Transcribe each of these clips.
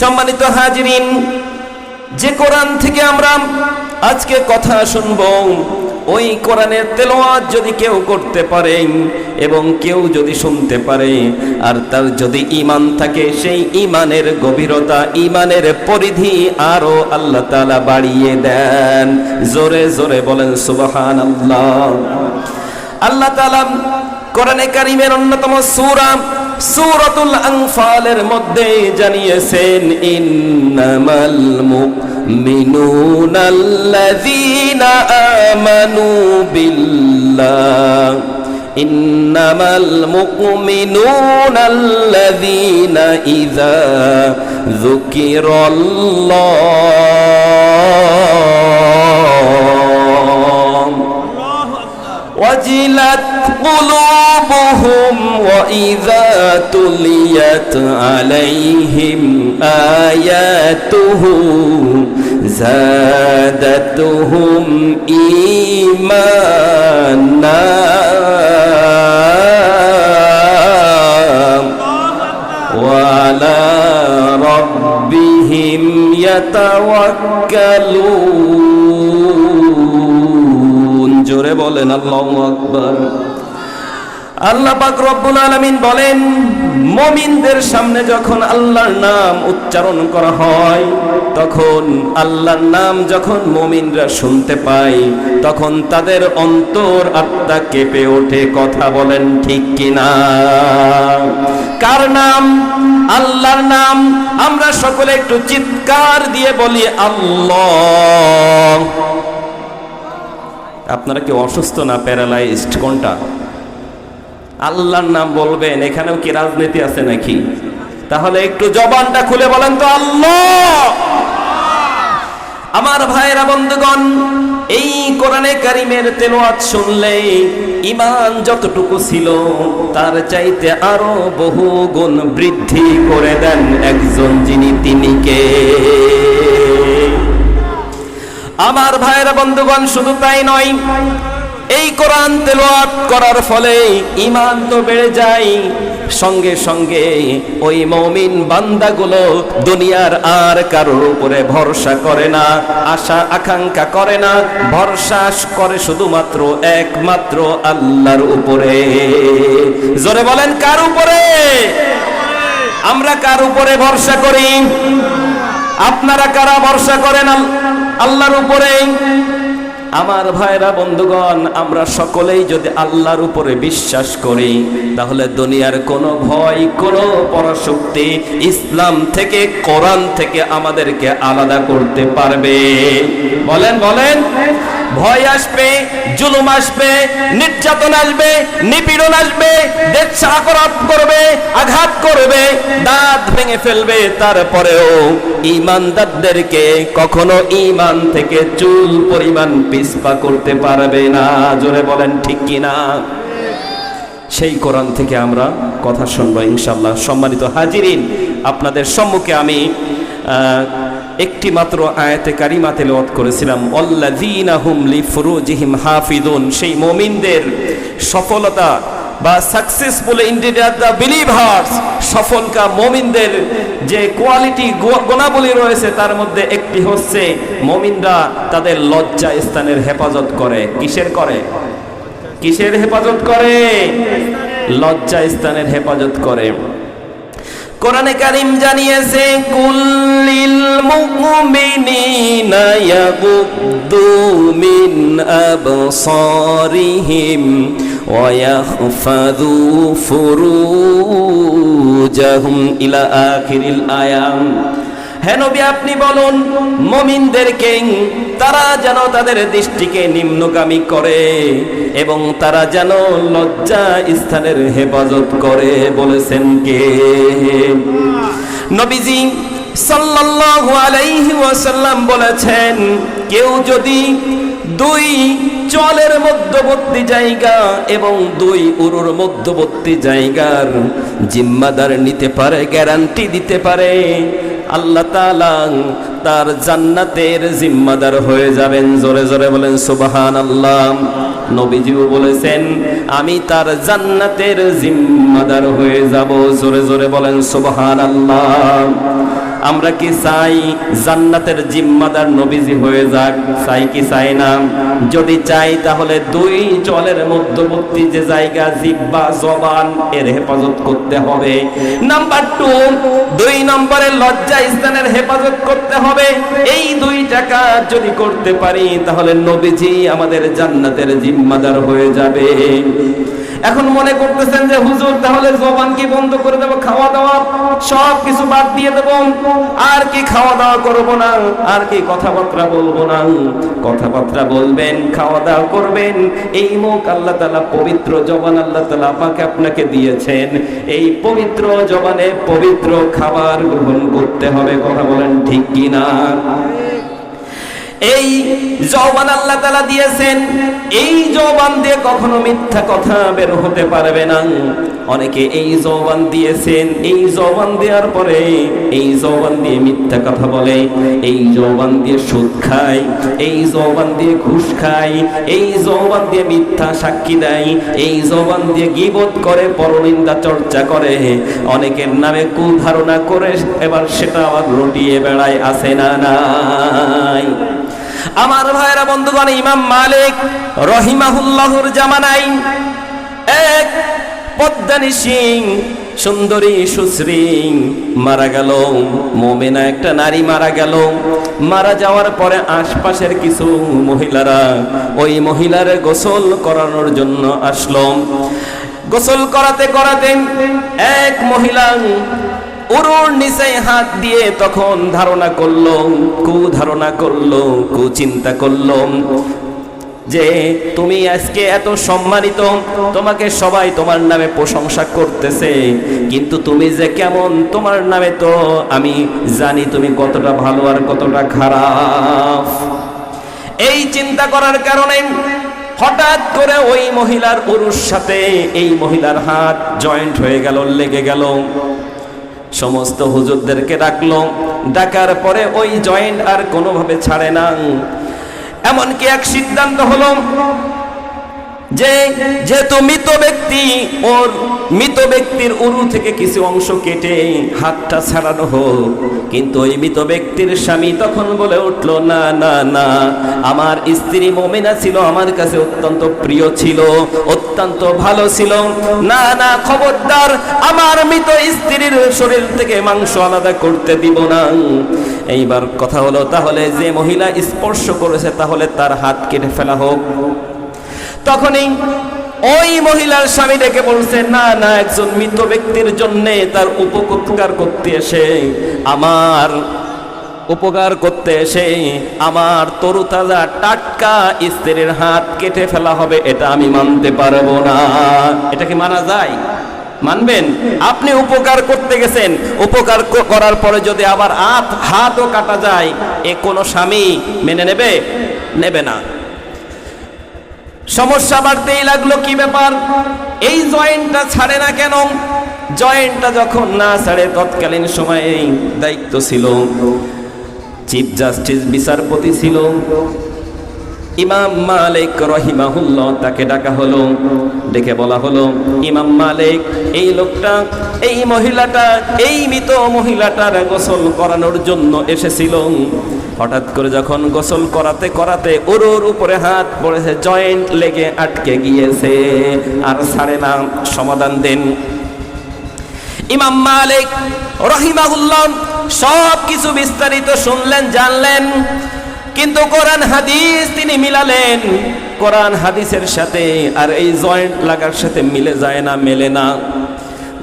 সম্মানিত হাজিরিন, যে কোরআন থেকে আমরা আজকে কথা শুনব, ওই কোরআনের তেলাওয়াত যদি কেউ করতে পারে এবং কেউ যদি শুনতে পারে, আর তার যদি ঈমান থাকে, সেই ঈমানের গভীরতা, ঈমানের পরিধি আরও আল্লাহ তালা বাড়িয়ে দেন। জোরে জোরে বলেন, সুবহানাল্লাহ। আল্লাহ তাআলা কোরআনে কারিমের অন্যতম সূরা, সূরাতুল আনফালের মধ্যে জানিয়েছেন, ইন্নামাল মুমিনুনাল্লাযীনা আমানু বিল্লাহ, ইন্নামাল মুমিনুনাল্লাযীনা ইযা যুকিরাল্লাহ। وجلت قلوبهم وإذا تليت عليهم آياته زادتهم إيمانا. وعلى ربهم يتوكلون. বলেন, আল্লাহু আকবার। আল্লাহ পাক রব্বুল আলামিন বলেন, মমিনদের সামনে যখন আল্লাহর নাম উচ্চারণ করা হয়, তখন আল্লাহর নাম যখন মমিনরা শুনতে পায়, তখন তাদের অন্তর আত্মা কেঁপে ওঠে। কথা বলেন ঠিক কিনা? কার নাম? আল্লাহর নাম। আমরা সকলে একটু চিৎকার দিয়ে বলি, আল্লাহ। আপনারা কি অসুস্থ না প্যারালাইজড? কোনটা? আল্লাহর নাম বলবেন, এখানেও কি রাজনীতি আছে নাকি? তাহলে একটু জবানটা খুলে বলেন তো, আল্লাহ! আমার ভাইয়েরা, বন্ধুগণ, এই কোরআনে কারিমের তেলোয়াত শুনলে ইমান যতটুকু ছিল, তার চাইতে আরও বহু গুণ বৃদ্ধি করে দেন একজন যিনি তিনি কে? আমার ভাইয়েরা বন্ধুগণ, শুধু তাই নয়, এই কোরআন তেলাওয়াত করার ফলে ইমান তো বেড়ে যায়। সঙ্গে সঙ্গে ওই মমিন বান্দাগুলো দুনিয়ার আর কারোর উপরে ভরসা করে না, আশা, আকাঙ্ক্ষা করে না, ভরসা করে শুধুমাত্র একমাত্র আল্লাহর উপরে। জোরে বলেন, কার উপরে? আমরা কার উপরে ভরসা করি? আপনারা কারা ভরসা করেন আল্লাহর উপরে। আমার ভাইরা, বন্ধুগণ, আমরা সকলেই যদি আল্লাহর উপরে বিশ্বাস করি, তাহলে দুনিয়ার কোনো ভয়, কোনো পরাশক্তি ইসলাম থেকে, কোরআন থেকে আমাদেরকে আলাদা করতে পারবে। বলেন বলেন। ভয় আসবে, জুলুম আসবে, নির্যাতন আসবে, নিপীড়ন আসবে, দেশ করবে, আঘাত করবে, দাঁত ভেঙে ফেলবে, তারপরেও ইমানদারদেরকে কখনো ইমান থেকে চুল পরিমাণ পিসপা করতে পারবে না। জোরে বলেন, ঠিক কিনা সেই কোরআন থেকে আমরা কথা শুনব ইনশাল্লাহ সম্মানিত হাজিরিন, আপনাদের সম্মুখে আমি একটি মাত্র আয়াতে কারিমা তেলাওয়াত করেছিলাম অল্লাযীনা হুম লিফুরুজিহিম হাফিদুন সেই মুমিনদের সফলতা বা সাকসেসফুল ইন্ডিয়ার দ্য বিলিভার্স সফলকা মমিনদের যে কোয়ালিটি গুণাবলী রয়েছে, তার মধ্যে একটি হচ্ছে মমিনরা তাদের লজ্জা স্থানের হেফাজত করে। কিসের করে? কিসের হেফাজত করে? লজ্জা স্থানের হেফাজত করে। কোরআনে কারিম জানিয়েছে কুল্লিল মুমিনিনা ইয়াগুদ্দু মিন আবসারিহিম ওয়া ইয়াহফাযু ফুরুজাহুম ইলা আখিরিল আয়াম। হে নবী, আপনি বলুন, মমিনদেরকে তারা যেন তাদের দৃষ্টিকে নিম্নগামী করে এবং তারা যেন লজ্জা স্থানের হেফাজত করে বলেছেন কে? নবীজি সাল্লাল্লাহু আলাইহি ওয়াসাল্লাম বলেছেন, কেউ যদি দুই চলের মধ্যবর্তী জায়গা এবং দুই উরুর মধ্যবর্তী জায়গার জিম্মাদার নিতে পারে গ্যারান্টি দিতে পারে আল্লাহ তালাং তার জান্নাতের জিম্মাদার হয়ে যাবেন। জোরে জোরে বলেন সুবাহান আল্লাহ নবীজিও বলেছেন, আমি তার জান্নাতের জিম্মাদার হয়ে যাব। জোরে জোরে বলেন সুবাহান আল্লাহ আমরা কি চাই? জান্নাতের জিম্মাদার নবীজি হয়ে যাক। চাই কি চাই না? যদি চাই, তাহলে দুই জলের মধ্যবর্তী যে জায়গা, জিব্বা, জবান, এর হেফাজত করতে হবে। নাম্বার টু দুই নম্বরের লজ্জা স্থানের হেফাজত করতে হবে। এই দুইটা কাজ যদি করতে পারি, তাহলে নবীজি আমাদের জান্নাতের জিম্মাদার হয়ে যাবে। এখন মনে করতেছেন যে, হুজুর, তাহলে জবান কি বন্ধ করে দেবো? খাওয়া দাওয়া সব কিছু বাদ দিয়ে দেবো? আর কি খাওয়া দাওয়া করব না? আর কি কথাবার্তা বলব না? কথাবার্তা বলবেন খাওয়া দাওয়া করবেন। এই মুখ আল্লাহ তালা পবিত্র জবান আল্লাহ তালা আমাকে আপনাকে দিয়েছেন। এই পবিত্র জবানে পবিত্র খাবার গ্রহণ করতে হবে। কথা বলেন ঠিক কিনা? এই জবান আল্লাহ তালা দিয়েছেন, এই জবান দিয়ে কখনো মিথ্যা কথা বের হতে পারবে না। অনেকে এই জবান দিয়েছেন, এই জবান দেওয়ার পরে এই জবান দিয়ে মিথ্যা কথা বলে, এই জবান দিয়ে সুদ খায়, এই জবান দিয়ে ঘুষ খায়, এই জবান দিয়ে মিথ্যা সাক্ষী দেয়, এই জবান দিয়ে গিবত করে, পরনিন্দা চর্চা করে। অনেকের নামে কুধারণা করে, এবার সেটা আবার রটিয়ে বেড়ায় আসে না নাই? আমার ভাইরা বন্ধুগণ, ইমাম মালিক রহিমাহুল্লাহর জামানাই এক পদ্মানি সিং সুন্দরী সুশ্রী মারা গেল। মোমেনা একটা নারী মারা গেল। মারা যাওয়ার পরে আশপাশের কিছু মহিলারা ওই মহিলার গোসল করানোর জন্য আসলো। গোসল করাতে করাতে এক মহিলা উরুর নিচে হাত দিয়ে তখন ধারণা করল, কু ধারণা করল, কু চিন্তা করল যে, তুমি আজকে এত সম্মানিত, তোমাকে সবাই তোমার নামে প্রশংসা করতেছে, কিন্তু তুমি যে কেমন তোমার নামে তো আমি জানি তুমি কতটা ভালো আর কতটা খারাপ। এই চিন্তা করার কারণে হঠাৎ করে ওই মহিলার পুরুষ সাথে এই মহিলার হাত জয়েন্ট হয়ে গেল, লেগে গেল। সমস্ত হুজুরদেরকে ডাকলো। ডাকার পরে ওই জয়েন্ট আর কোনোভাবে ছাড়ে না। এমনকি এক সিদ্ধান্ত হলো যে যেহেতু মৃত ব্যক্তি, ওর মৃত ব্যক্তির উরু থেকে কিছু অংশ কেটে হাতটা ছাড়ানো হোক। কিন্তু ওই মৃত ব্যক্তির স্বামী তখন বলে উঠল, না না না, আমার স্ত্রী মমিনা ছিল, আমার কাছে অত্যন্ত প্রিয় ছিল, অত্যন্ত ভালো ছিল। না না, খবরদার, আমার মৃত স্ত্রীর শরীর থেকে মাংস আলাদা করতে দিব না। এইবার কথা হলো, তাহলে যে মহিলা স্পর্শ করেছে, তাহলে তার হাত কেটে ফেলা হোক। তখনই ওই মহিলার স্বামী ডেকে বলছে, না না, একজন মৃত ব্যক্তির জন্য তার উপকার করতে এসে, আমার উপকার করতে এসে, আমার তরুতাজা টাটকা স্ত্রীর হাত কেটে ফেলা হবে, এটা আমি মানতে পারব না। এটা কি মানা যায়? মানবেন? আপনি উপকার করতে গেছেন। উপকার করার পরে যদি আবার হাত হাতও কাটা যায়, এ কোনো স্বামী মেনে নেবে? নেবে না। সমস্যা বাড়তেই লাগল কি ব্যাপার? এই জয়েন্টটা ছাড়ে না কেন? জয়েন্টটা যখন না ছাড়ে, তৎকালীন সময়ে দায়িত্ব ছিল। চিফ জাস্টিস বিচারপতি ছিল। ইমাম মালিক রহিমাহুল্লাহ তাকে ডাকা হলো। ডেকে বলা হলো, ইমাম মালিক, এই লোকটা, এই মহিলাটা, এই মৃত মহিলাটার গোসল করানোর জন্য এসেছিল। হঠাৎ করে যখন গোসল করাতে করাতে ওর উপরে হাত পড়েছে, জয়েন্ট লেগে আটকে গিয়েছে। আর ছাড়ে না, সমাধান দেন। ইমাম মালিক রহিমাহুল্লাহ সব কিছু বিস্তারিত শুনলেন, জানলেন। কিন্তু কোরআন হাদিস তিনি মিলালেন। কোরআন হাদিসের সাথে আর এই জয়েন্ট লাগার সাথে মিলে যায় না, মেলে না।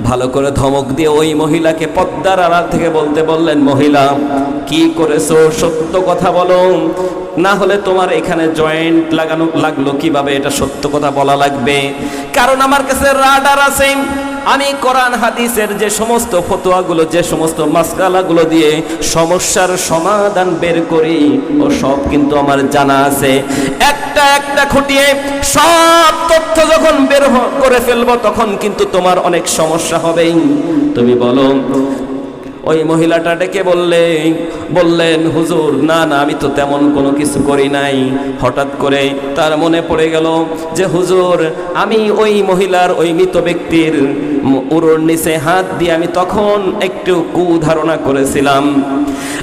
ভালো করে ধমক দিয়ে ওই মহিলাকে পদ্মার আড়াল থেকে বলতে বললেন, মহিলা, কি করেছ? সত্য কথা বলো। না হলে তোমার এখানে জয়েন্ট লাগানো লাগল, কীভাবে এটা সত্য কথা বলা লাগবে? কারণ আমার কাছে রাডার আছে। আমি কোরআন, হাদিসের যে সমস্ত ফতোয়াগুলো, যে সমস্ত মাসকালাগুলো দিয়ে সমস্যার সমাধান বের করি, ও সব কিন্তু আমার জানা আছে। একটা একটা খুঁটিয়ে সব তথ্য যখন বের করে ফেলব, তখন কিন্তু তোমার অনেক সমস্যা হবেই। তুমি বলো ওই মহিলাটা ডেকে বললে, বললেন, হুজুর, না না, আমি তো তেমন কোনো কিছু করি নাই। হঠাৎ করে তার মনে পড়ে গেল যে, হুজুর, আমি ওই মহিলার, ওই মৃত ব্যক্তির উরুর নিচে হাত দিয়ে আমি তখন একটু কুধারণা করেছিলাম।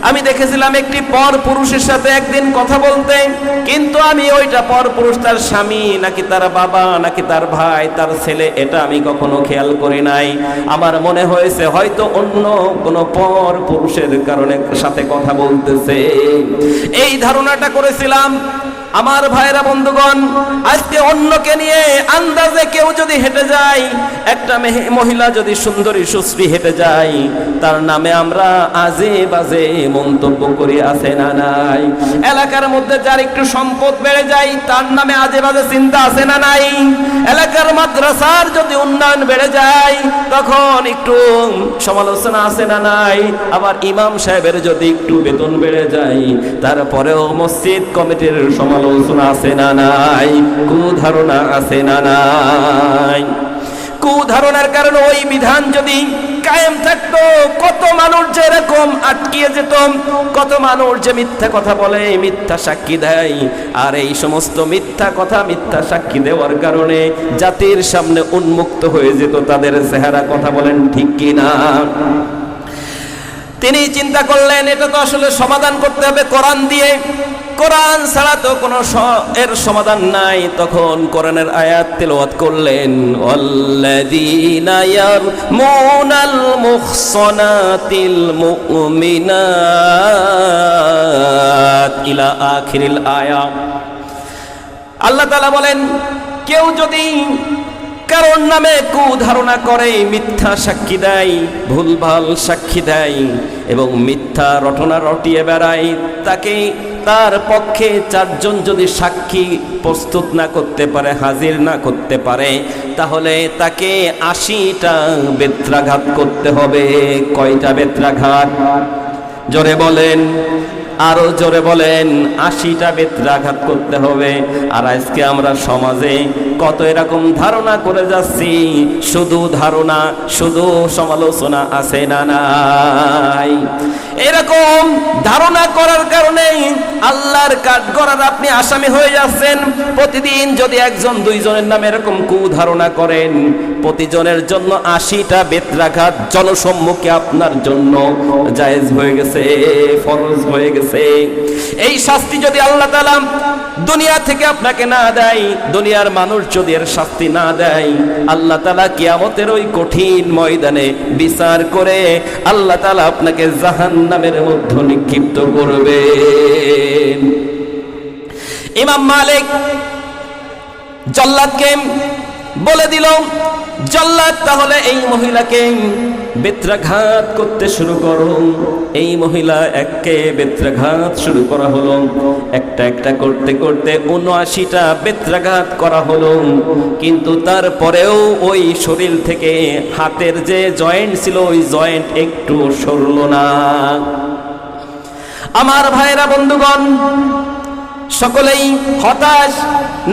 আমি দেখেছিলাম একটি পর পুরুষের সাথে একদিন কথা বলতে, কিন্তু আমি ওইটা পর পুরুষ তার স্বামী, নাকি তার বাবা, নাকি তার ভাই, তার ছেলে, এটা আমি কখনো খেয়াল করি নাই। আমার মনে হয়েছে হয়তো অন্য কোনো পর পুরুষের কারণে সাথে কথা বলতেছে। এই ধারণাটা করেছিলাম আমার ভাইরা বন্ধুগণ, আজকে অন্যকে নিয়ে আন্দাজে কেউ যদি হেঁটে যায়, একটা মেহে- মহিলা যদি সুন্দরী, সুশ্রী হেঁটে যায়, তার নামে আমরা আজে বাজে মন্তব্য করি, আছে না নাই? এলাকার মধ্যে যার একটু সম্পদ বেড়ে যায়, তার নামে আজে বাজে চিন্তা আছে না নাই? এলাকার মাদ্রাসার যদি উন্নয়ন বেড়ে যায়, তখন একটু সমালোচনা আছে না নাই? আবার ইমাম সাহেবের যদি একটু বেতন বেড়ে যায়, তারপরেও মসজিদ কমিটির সমালোচনা আছে না নাই কুধারণা আছে না নাই। কুধারণার কারণে ওই বিধান যদি কায়েম থাকতো, কত মানুষ যে এরকম আটকিয়ে যেত, কত মানুষ যে মিথ্যা কথা বলে, মিথ্যা সাক্ষী দেয়। আর এই সমস্ত মিথ্যা কথা, মিথ্যা সাক্ষী দেওয়ার কারণে জাতির সামনে উন্মুক্ত হয়ে যেত তাদের চেহারা। কথা বলেন ঠিক কি না তিনি চিন্তা করলেন এটা তো আসলে সমাধান করতে হবে কোরআন দিয়ে। কোরআন ছাড়া তো কোনো এর সমাধান নাই। তখন কোরআনের আয়াত তেলাওয়াত করলেন, ওয়াল্লাযীনা ইয়ারমুনাল মুহসানাতিল মুমিনাত ইলা আখিরিল আয়াত। আল্লাহ তাআলা বলেন, কেউ যদি কারোর নামে কুধারণা করে, মিথ্যা সাক্ষী দেয়, ভুলভাল সাক্ষী দেয় এবং মিথ্যা রটনা রটিয়ে বেড়ায়। তাকে তার পক্ষে চারজন যদি সাক্ষী প্রস্তুত না করতে পারে, হাজির না করতে পারে, তাহলে তাকে আশিটা বেত্রাঘাত করতে হবে। কয়টা বেত্রাঘাত? জোরে বলেন। আরও জোরে বলেন, আশিটা বেত্রাঘাত করতে হবে। আর আজকে আমরা সমাজে কত এরকম ধারণা করে যাচ্ছি, শুধু ধারণা, শুধু সমালোচনা আছে না নাই। এরকম ধারণা করার কারণে আল্লাহর কাঠ করার আপনি আসামি হয়ে যাচ্ছেন। প্রতিদিন যদি একজন দুইজনের নামে এরকম কুধারণা করেন, প্রতিজনের জন্য আশিটা বেত্রাঘাত জনসম্মুখে আপনার জন্য জায়েজ হয়ে গেছে, ফরজ হয়ে গেছে। এই শাস্তি যদি আল্লাহ তাআলা দুনিয়া থেকে আপনাকে না দেয়, দুনিয়ার মানুষ যদি এর শাস্তি না দেয়, আল্লাহ তাআলা কিয়ামতের ওই কঠিন ময়দানে বিচার করে আল্লাহ তাআলা আপনাকে জাহান্নামের মধ্যে নিক্ষিপ্ত করবে ইমাম মালিক জল্লাদকে বলে দিল জল্লাদ তাহলে এই মহিলাকে বেত্রাঘাত করতে শুরু করো। এই মহিলা এককে বেত্রাঘাত শুরু করা হলো। একটা একটা করতে করতে উনআশিটা বেত্রাঘাত করা হলো। কিন্তু তারপরেও ওই শরীর থেকে হাতের যে জয়েন্ট ছিল, ওই জয়েন্ট একটু সরল না। আমার ভাইরা বন্ধুগণ সকলেই হতাশ,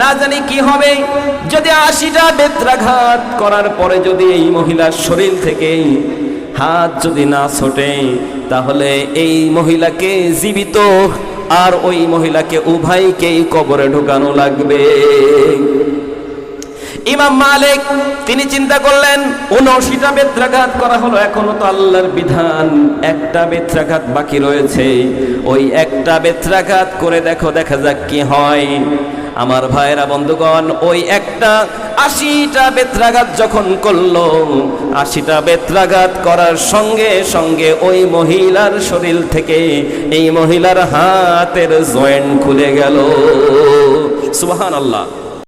না জানি কি হবে। যদি আশিটা বেত্রাঘাত করার পরে যদি এই মহিলার শরীর থেকে হাত যদি না ছোটে, তাহলে এই মহিলাকে জীবিত, আর ওই মহিলাকে উভয়কেই কবরে ঢোকানো লাগবে। ইমাম মালিক, তিনি চিন্তা করলেন, উনআশিটা বেত্রাঘাত করা হলো, এখনও তো আল্লাহর বিধান, একটা বেত্রাঘাত বাকি রয়েছে। ওই একটা বেত্রাঘাত করে দেখো, দেখা যাক কি হয়। আমার ভাইয়েরা, বন্ধুগণ, ওই একটা আশিটা বেত্রাঘাত যখন করল, আশিটা বেত্রাঘাত করার সঙ্গে সঙ্গে ওই মহিলার শরীর থেকে এই মহিলার হাতের জয়েন্ট খুলে গেল। সুবহান আল্লাহ